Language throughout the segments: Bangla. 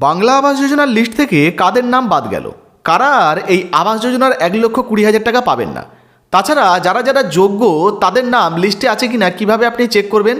বাংলা আবাস যোজনার লিস্ট থেকে কাদের নাম বাদ গেল? কারা আর এই আবাস যোজনার এক লক্ষ কুড়ি হাজার টাকা পাবেন না? তাছাড়া যারা যারা যোগ্য, তাদের নাম লিস্টে আছে কি না কীভাবে আপনি চেক করবেন?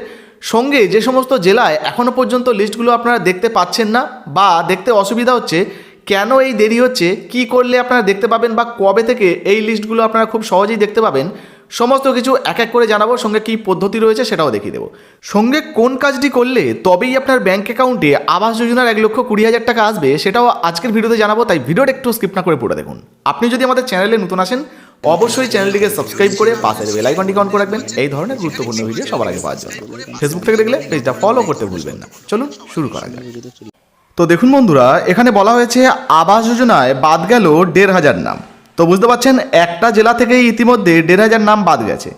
সঙ্গে যে সমস্ত জেলায় এখনও পর্যন্ত লিস্টগুলো আপনারা দেখতে পাচ্ছেন না বা দেখতে অসুবিধা হচ্ছে, কেন এই দেরি হচ্ছে, কি করলে আপনারা দেখতে পাবেন বা কবে থেকে এই লিস্টগুলো আপনারা খুব সহজেই দেখতে পাবেন সমস্ত কিছু এক এক করে জানাব, সঙ্গে কী পদ্ধতি রয়েছে সেটাও দেখিয়ে দেবো। সঙ্গে কোন কাজটি করলে তবেই আপনার ব্যাঙ্ক অ্যাকাউন্টে আবাস যোজনার এক লক্ষ কুড়ি হাজার টাকা আসবে সেটাও আজকের ভিডিওতে জানাব, তাই ভিডিওটা একটু স্কিপ না করে পড়ে দেখুন। আপনি যদি আমাদের চ্যানেলে নতুন আসেন, অবশ্যই চ্যানেলটিকে সাবস্ক্রাইব করে পাশের বেল আইকনটিকে অন করে রাখবেন। এই ধরনের গুরুত্বপূর্ণ ভিডিও সবার আগে পাওয়ার জন্য। ফেসবুক থেকে দেখলে পেজটা ফলো করতে ভুলবেন না। চলুন শুরু করা যাক। তো দেখুন বন্ধুরা, এখানে বলা হয়েছে, আবাস যোজনায় বাদ গেল দেড় হাজার নাম। তো বুঝতে পারছেন, একটা জেলা থেকেই ইতিমধ্যে দেড় হাজার নাম বাদ গেছে।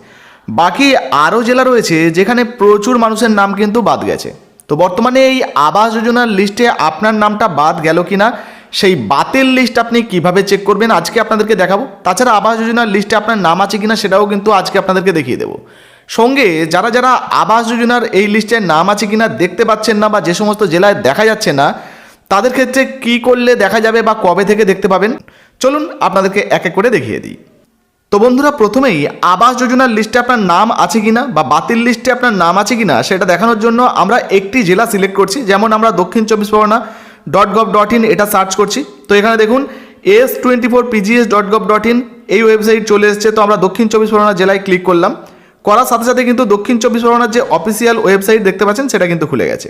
বাকি আরও জেলা রয়েছে যেখানে প্রচুর মানুষের নাম কিন্তু বাদ গেছে। তো বর্তমানে এই আবাস যোজনার লিস্টে আপনার নামটা বাদ গেল কিনা, সেই বাতিল লিস্ট আপনি কীভাবে চেক করবেন আজকে আপনাদেরকে দেখাবো। তাছাড়া আবাস যোজনার লিস্টে আপনার নাম আছে কিনা সেটাও কিন্তু আজকে আপনাদেরকে দেখিয়ে দেবো। সঙ্গে যারা যারা আবাস যোজনার এই লিস্টে নাম আছে কিনা দেখতে পাচ্ছেন না বা যে সমস্ত জেলায় দেখা যাচ্ছে না তাদের ক্ষেত্রে কি করলে দেখা যাবে বা কবে থেকে দেখতে পাবেন? চলুন আপনাদেরকে এক এক করে দেখিয়ে দিই। তো বন্ধুরা, প্রথমেই আবাস যোজনার লিস্টে আপনার নাম আছে কিনা বা বাতিল লিস্টে আপনার নাম আছে কিনা সেটা দেখানোর জন্য আমরা একটি জেলা সিলেক্ট করছি। যেমন আমরা Dakshin Chabbish Pargana dot gov dot in এটা সার্চ করছি। তো এখানে দেখুন, S twenty four PGS dot gov dot in এই ওয়েবসাইট চলে এসেছে। তো আমরা দক্ষিণ চব্বিশ পরগনা জেলায় ক্লিক করলাম। করার সাথে সাথে কিন্তু দক্ষিণ চব্বিশ পরগনার যে অফিসিয়াল ওয়েবসাইট দেখতে পাচ্ছেন সেটা কিন্তু খুলে গেছে।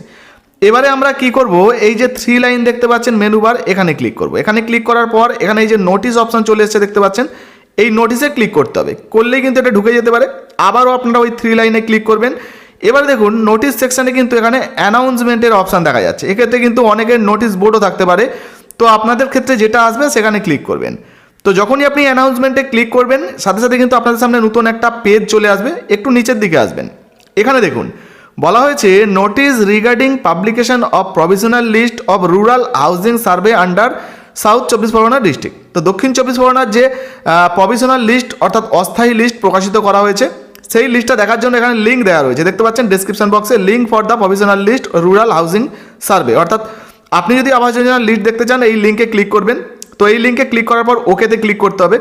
এবারে আমরা কি করব? এই যে থ্রি লাইন দেখতে পাচ্ছেন মেনু বার এখানে ক্লিক করব। এখানে ক্লিক করার পর, এখানে এই যে নোটিশ অপশন চলে এসেছে দেখতে পাচ্ছেন। এই নোটিশে ক্লিক করতে হবে। করলেই কিন্তু এটা ঢুকে যেতে পারে। আবারও আপনারা ওই থ্রি লাইনে ক্লিক করবেন। এবার দেখুন নোটিশ সেকশানে কিন্তু এখানে অ্যানাউন্সমেন্টের অপশান দেখা যাচ্ছে। এক্ষেত্রে কিন্তু অনেকের নোটিশ বোর্ডও থাকতে পারে। তো আপনাদের ক্ষেত্রে যেটা আসবে, সেখানে ক্লিক করবেন। তো যখনই আপনি অ্যানাউন্সমেন্টে ক্লিক করবেন, সাথে সাথে কিন্তু আপনাদের সামনে নতুন একটা পেজ চলে আসবে। একটু নিচের দিকে আসবেন। এখানে দেখুন বলা হয়েছে notice regarding publication of provisional list of rural housing survey under south Chabbish Pargana district তো দক্ষিণ চব্বিশ পরগনার যে প্রভিশনাল লিস্ট অর্থাৎ অস্থায়ী লিস্ট প্রকাশিত করা হয়েছে, সেই লিস্টটা দেখার জন্য এখানে লিঙ্ক দেওয়া রয়েছে। দেখতে পাচ্ছেন ডিসক্রিপশন বক্সে link for the provisional list rural housing survey অর্থাৎ আপনি যদি আবাস যোজনার লিস্ট দেখতে চান, এই লিঙ্কে ক্লিক করবেন। তো এই লিঙ্কে ক্লিক করার পর ওকেতে ক্লিক করতে হবে।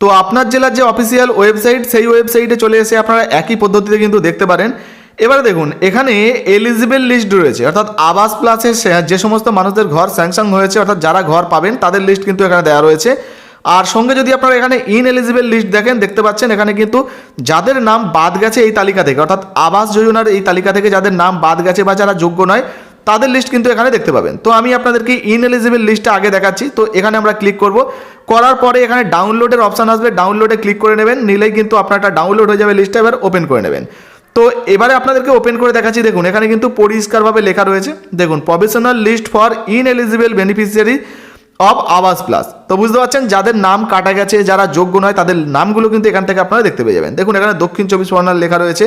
তো আপনার জেলার যে অফিসিয়াল ওয়েবসাইট সেই ওয়েবসাইটে চলে এসে আপনারা একই পদ্ধতিতে কিন্তু দেখতে পারেন। এবারে দেখুন, এখানে এলিজিবল লিস্ট রয়েছে, অর্থাৎ আবাস প্লাসে যে সমস্ত মানুষদের ঘর স্যাংশন হয়েছে, অর্থাৎ যারা ঘর পাবেন, তাদের লিস্ট কিন্তু এখানে দেওয়া রয়েছে। আর সঙ্গে যদি আপনারা এখানে ইন এলিজিবল লিস্ট দেখেন, দেখতে পাচ্ছেন এখানে কিন্তু যাদের নাম বাদ গেছে এই তালিকা থেকে, অর্থাৎ আবাস যোজনার এই তালিকা থেকে যাদের নাম বাদ গেছে বা যারা যোগ্য নয়, তাদের লিস্ট কিন্তু এখানে দেখতে পাবেন। তো আমি আপনাদেরকে ইন এলিজিবল লিস্টটা আগে দেখাচ্ছি, তো এখানে আমরা ক্লিক করব। করার পরে এখানে ডাউনলোডের অপশান আসবে ডাউনলোডে ক্লিক করে নেবেন, নিলেই কিন্তু আপনার একটা ডাউনলোড হয়ে যাবে লিস্টটা এবার ওপেন করে নেবেন। তো এবারে আপনাদেরকে ওপেন করে দেখাচ্ছি, দেখুন, এখানে কিন্তু পরিষ্কারভাবে লেখা রয়েছে। দেখুন professional list for in eligible beneficiary of Awas plus তো বুঝতে পারছেন, যাদের নাম কাটা গেছে, যারা যোগ্য নয়, তাদের নামগুলো কিন্তু এখান থেকে আপনারা দেখতে পেয়ে যাবেন। দেখুন, এখানে দক্ষিণ চব্বিশ পরগনার লেখা রয়েছে।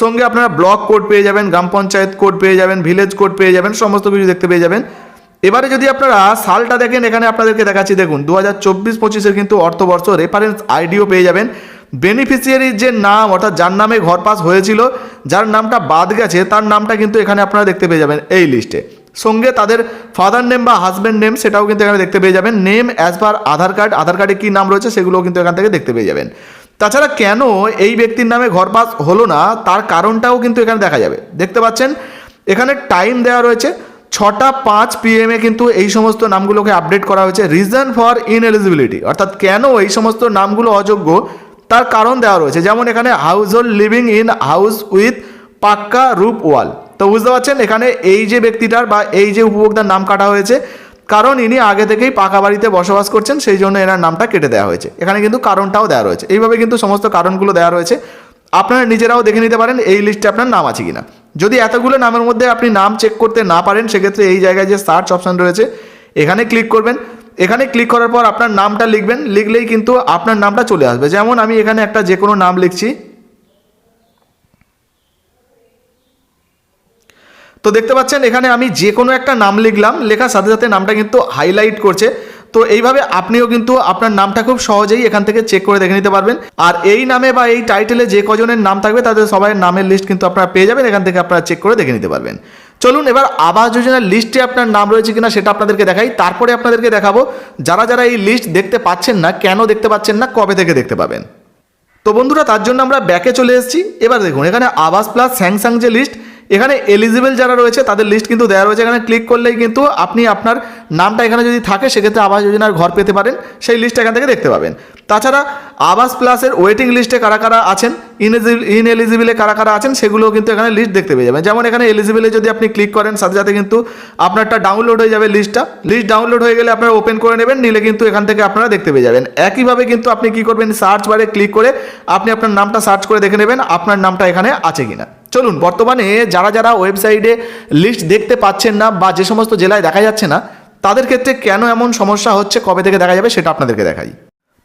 সঙ্গে আপনারা ব্লক কোড পেয়ে যাবেন, গ্রাম পঞ্চায়েত কোড পেয়ে যাবেন ভিলেজ কোড পেয়ে যাবেন, সমস্ত কিছু দেখতে পেয়ে যাবেন। এবারে যদি আপনারা সালটা দেখেন, এখানে আপনাদেরকে দেখাচ্ছি, দেখুন দু হাজার চব্বিশ পঁচিশের কিন্তু অর্থবর্ষ রেফারেন্স আইডিও পেয়ে যাবেন। বেনিফিশিয়ারির যে নাম, অর্থাৎ যার নামে ঘর পাস হয়েছিল, যার নামটা বাদ গেছে, তার নামটা কিন্তু এখানে আপনারা দেখতে পেয়ে যাবেন এই লিস্টে সঙ্গে তাদের ফাদার নেম বা হাজব্যান্ড নেম সেটাও কিন্তু এখানে দেখতে পেয়ে যাবেন। Name as per Aadhaar card Aadhaar কার্ডে কী নাম রয়েছে সেগুলোও কিন্তু এখান থেকে দেখতে পেয়ে যাবেন। তাছাড়া কেন এই ব্যক্তির নামে ঘর পাস হলো না, তার কারণটাও কিন্তু এখানে দেখা যাবে। দেখতে পাচ্ছেন, এখানে টাইম দেওয়া রয়েছে, ছটা পাঁচ পিএমে কিন্তু এই সমস্ত নামগুলোকে আপডেট করা হয়েছে। রিজন ফর ইনএলিজিবিলিটি অর্থাৎ কেন এই সমস্ত নামগুলো অযোগ্য তার কারণ দেওয়া রয়েছে। যেমন এখানে household living in house with pucca roof wall. তো বুঝতে পারছেন, এখানে এই যে ব্যক্তিটার বা এই যে উপভোক্তার নাম কাটা হয়েছে, কারণ ইনি আগে থেকেই পাকা বাড়িতে বসবাস করছেন, সেই জন্য এনার নামটা কেটে দেওয়া হয়েছে। এখানে কিন্তু কারণটাও দেওয়া রয়েছে। এইভাবে কিন্তু সমস্ত কারণগুলো দেওয়া রয়েছে। আপনারা নিজেরাও দেখে নিতে পারেন এই লিস্টে আপনার নাম আছে কিনা। যদি এতগুলো নামের মধ্যে আপনি নাম চেক করতে না পারেন, সেক্ষেত্রে এই জায়গায় যে সার্চ অপশান রয়েছে, এখানে ক্লিক করবেন। এখানে ক্লিক করার পর আপনার নামটা লিখবেন, লিখলেই কিন্তু আপনার নামটা চলে আসবে। যেমন আমি এখানে একটা যে কোনো নাম লিখছি। তো দেখতে পাচ্ছেন, এখানে আমি যে কোনো একটা নাম লিখলাম, লেখার সাথে সাথে নামটা কিন্তু হাইলাইট করছে। তো এইভাবে আপনিও কিন্তু আপনার নামটা খুব সহজেই এখান থেকে চেক করে দেখে নিতে পারবেন। আর এই নামে বা এই টাইটেলে যে কজনের নাম থাকবে, তাদের সবাই নামের লিস্ট কিন্তু আপনারা পেয়ে যাবেন, এখান থেকে আপনারা চেক করে দেখে নিতে পারবেন। চলুন এবার আবাস যোজনার লিস্টে আপনার নাম রয়েছে কিনা সেটা আপনাদেরকে দেখাই। তারপরে আপনাদেরকে দেখাবো, যারা যারা এই লিস্ট দেখতে পাচ্ছেন না, কেন দেখতে পাচ্ছেন না, কবে থেকে দেখতে পাবেন। তো বন্ধুরা, তার জন্য আমরা ব্যাকে চলে এসেছি। এবার দেখুন, এখানে আবাস প্লাস স্যাংসাং যে লিস্ট এখানে এলিজিবল যারা রয়েছে, তাদের লিস্ট কিন্তু দেওয়া রয়েছে। এখানে ক্লিক করলেই কিন্তু আপনি আপনার নামটা এখানে যদি থাকে, সেক্ষেত্রে আবাস যোজনার ঘর পেতে পারেন। সেই লিস্ট এখান থেকে দেখতে পাবেন। তাছাড়া আবাস প্লাসের ওয়েটিং লিস্টে কারা কারা আছেন ইন এলিজিবলে কারা কারা আছেন, সেগুলোও কিন্তু এখানে লিস্ট দেখতে পেয়ে যাবেন। যেমন এখানে এলিজিবলে যদি আপনি ক্লিক করেন, সাথে সাথে কিন্তু আপনারটা ডাউনলোড হয়ে যাবে লিস্টটা লিস্ট ডাউনলোড হয়ে গেলে আপনারা ওপেন করে নেবেন, নিলে কিন্তু এখান থেকে আপনারা দেখতে পেয়ে যাবেন। একইভাবে কিন্তু আপনি কি করবেন সার্চ বারে ক্লিক করে আপনি আপনার নামটা সার্চ করে দেখে নেবেন, আপনার নামটা এখানে আছে কিনা। চলুন, বর্তমানে যারা যারা ওয়েবসাইটে লিস্ট দেখতে পাচ্ছেন না বা যে সমস্ত জেলায় দেখা যাচ্ছে না, তাদের ক্ষেত্রে কেন এমন সমস্যা হচ্ছে, কবে থেকে দেখা যাবে সেটা আপনাদেরকে দেখাই।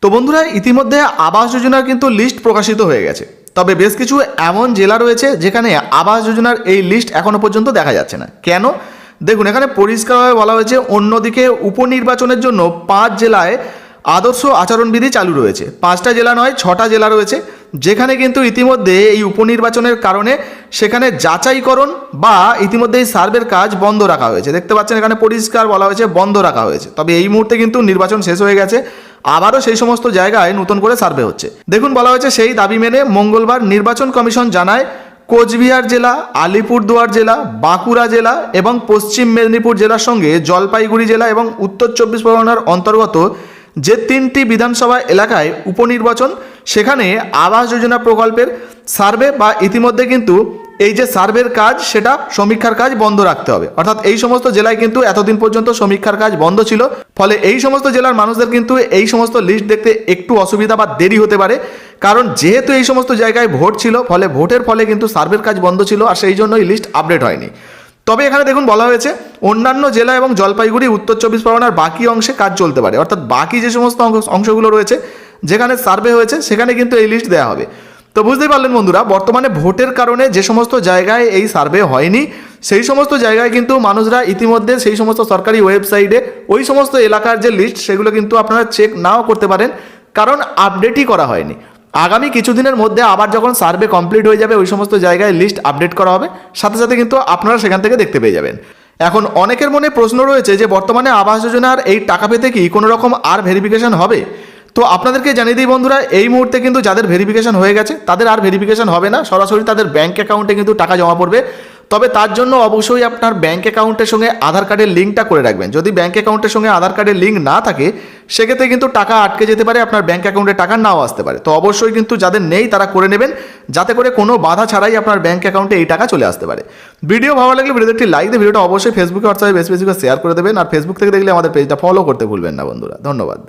তো বন্ধুরা, ইতিমধ্যে আবাস যোজনার কিন্তু লিস্ট প্রকাশিত হয়ে গেছে। তবে বেশ কিছু এমন জেলা রয়েছে যেখানে আবাস যোজনার এই লিস্ট এখনও পর্যন্ত দেখা যাচ্ছে না। কেন? দেখুন, এখানে পরিষ্কারভাবে বলা হয়েছে, অন্যদিকে উপনির্বাচনের জন্য পাঁচ জেলায় আদর্শ আচরণবিধি চালু রয়েছে। পাঁচটা জেলা নয়, ছটা জেলা রয়েছে। যেখানে কিন্তু ইতিমধ্যে এই উপনির্বাচনের কারণে সেখানে যাচাইকরণ বা ইতিমধ্যে এই সার্ভের কাজ বন্ধ রাখা হয়েছে। দেখতে পাচ্ছেন এখানে পরিষ্কার বলা হয়েছে, বন্ধ রাখা হয়েছে। তবে এই মুহূর্তে কিন্তু নির্বাচন শেষ হয়ে গেছে। আবারও সেই সমস্ত জায়গায় নতুন করে সার্ভে হচ্ছে। দেখুন, বলা হয়েছে সেই দাবি মেনে মঙ্গলবার নির্বাচন কমিশন জানায় কোচবিহার জেলা, আলিপুরদুয়ার জেলা, বাঁকুড়া জেলা এবং পশ্চিম মেদিনীপুর জেলার সঙ্গে জলপাইগুড়ি জেলা এবং উত্তর চব্বিশ পরগনার অন্তর্গত যে তিনটি বিধানসভা এলাকায় উপনির্বাচন সেখানে আবাস যোজনা প্রকল্পের সার্ভে বা ইতিমধ্যে কিন্তু এই যে সার্ভের কাজ, সেটা সমীক্ষার কাজ বন্ধ রাখতে হবে। অর্থাৎ এই সমস্ত জেলায় কিন্তু এতদিন পর্যন্ত সমীক্ষার কাজ বন্ধ ছিল। ফলে এই সমস্ত জেলার মানুষদের কিন্তু এই সমস্ত লিস্ট দেখতে একটু অসুবিধা বা দেরি হতে পারে। কারণ যেহেতু এই সমস্ত জায়গায় ভোট ছিল, ফলে ভোটের ফলে কিন্তু সার্ভের কাজ বন্ধ ছিল আর সেই জন্য এই লিস্ট আপডেট হয়নি। তবে এখানে দেখুন বলা হয়েছে, অন্যান্য জেলা এবং জলপাইগুড়ি, উত্তর চব্বিশ পরগনার বাকি অংশে কাজ চলতে পারে। অর্থাৎ বাকি যে সমস্ত অংশ- অংশগুলো রয়েছে যেখানে সার্ভে হয়েছে, সেখানে কিন্তু এই লিস্ট দেওয়া হবে। তো বুঝতেই পারলেন বন্ধুরা, বর্তমানে ভোটের কারণে যে সমস্ত জায়গায় এই সার্ভে হয়নি, সেই সমস্ত জায়গায় কিন্তু মানুষরা ইতিমধ্যে সেই সমস্ত সরকারি ওয়েবসাইটে ওই সমস্ত এলাকার যে লিস্ট সেগুলো কিন্তু আপনারা চেক নাও করতে পারেন, কারণ আপডেটই করা হয়নি। আগামী কিছুদিনের মধ্যে আবার যখন সার্ভে কমপ্লিট হয়ে যাবে, ওই সমস্ত জায়গায় লিস্ট আপডেট করা হবে। সাথে সাথে কিন্তু আপনারা সেখান থেকে দেখতে পেয়ে যাবেন। এখন অনেকের মনে প্রশ্ন রয়েছে যে, বর্তমানে আবাস যোজনার এই টাকা পেতে কি কোনো রকম আর ভেরিফিকেশন হবে? তো আপনাদেরকে জানিয়ে দিই বন্ধুরা, এই মুহূর্তে কিন্তু যাদের ভেরিফিকেশন হয়ে গেছে, তাদের আর ভেরিফিকেশন হবে না। সরাসরি তাদের ব্যাঙ্ক অ্যাকাউন্টে কিন্তু টাকা জমা পড়বে। তবে তার জন্য অবশ্যই আপনার ব্যাঙ্ক অ্যাকাউন্টের সঙ্গে আধার কার্ডের লিঙ্কটা করে রাখবেন। যদি ব্যাঙ্ক অ্যাকাউন্টের সঙ্গে আধার কার্ডের লিঙ্ক না থাকে, সেক্ষেত্রে কিন্তু টাকা আটকে যেতে পারে, আপনার ব্যাঙ্ক অ্যাকাউন্টে টাকা নাও আসতে পারে। তো অবশ্যই কিন্তু যাদের নেই, তারা করে নেবেন। যাতে করে কোনো বাধা ছাড়াই আপনার ব্যাঙ্ক অ্যাকাউন্টে এই টাকা চলে আসতে পারে। ভিডিও ভালো লাগলে ভিডিওতে একটি লাইক দিয়ে ভিডিওটা অবশ্যই ফেসবুকে হোয়াটসঅ্যাপে বেশি বেশি শেয়ার করে দেবেন। আর ফেসবুক থেকে দেখলে আমাদের পেজটা ফলো করতে ভুলবেন না বন্ধুরা। ধন্যবাদ।